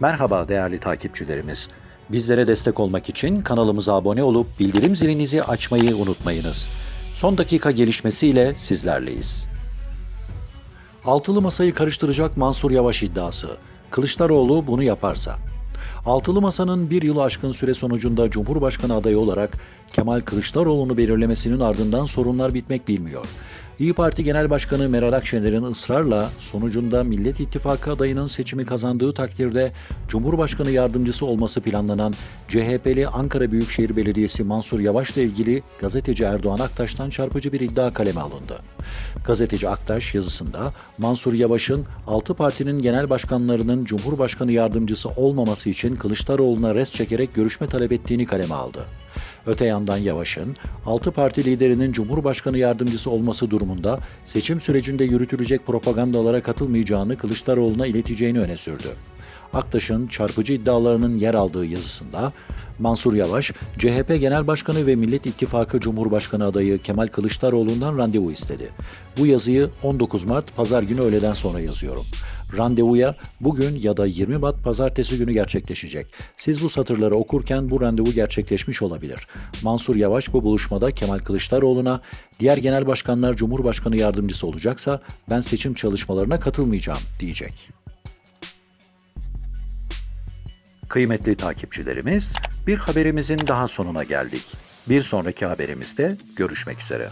Merhaba değerli takipçilerimiz. Bizlere destek olmak için kanalımıza abone olup bildirim zilinizi açmayı unutmayınız. Son dakika gelişmesiyle sizlerleyiz. Altılı masayı karıştıracak Mansur Yavaş iddiası. Kılıçdaroğlu bunu yaparsa. Altılı Masa'nın bir yılı aşkın süre sonucunda Cumhurbaşkanı adayı olarak Kemal Kılıçdaroğlu'nu belirlemesinin ardından sorunlar bitmek bilmiyor. İyi Parti Genel Başkanı Meral Akşener'in ısrarla sonucunda Millet İttifakı adayının seçimi kazandığı takdirde Cumhurbaşkanı yardımcısı olması planlanan CHP'li Ankara Büyükşehir Belediyesi Mansur Yavaş'la ilgili gazeteci Erdoğan Aktaş'tan çarpıcı bir iddia kaleme alındı. Gazeteci Aktaş yazısında Mansur Yavaş'ın 6 partinin genel başkanlarının Cumhurbaşkanı yardımcısı olmaması için Kılıçdaroğlu'na res çekerek görüşme talep ettiğini kaleme aldı. Öte yandan Yavaş'ın 6 parti liderinin Cumhurbaşkanı yardımcısı olması durumunda seçim sürecinde yürütülecek propagandalara katılmayacağını Kılıçdaroğlu'na ileteceğini öne sürdü. Aktaş'ın çarpıcı iddialarının yer aldığı yazısında Mansur Yavaş, CHP Genel Başkanı ve Millet İttifakı Cumhurbaşkanı adayı Kemal Kılıçdaroğlu'ndan randevu istedi. Bu yazıyı 19 Mart pazar günü öğleden sonra yazıyorum. Randevuya bugün ya da 20 Mart pazartesi günü gerçekleşecek. Siz bu satırları okurken bu randevu gerçekleşmiş olabilir. Mansur Yavaş bu buluşmada Kemal Kılıçdaroğlu'na diğer genel başkanlar Cumhurbaşkanı yardımcısı olacaksa ben seçim çalışmalarına katılmayacağım diyecek. Kıymetli takipçilerimiz, bir haberimizin daha sonuna geldik. Bir sonraki haberimizde görüşmek üzere.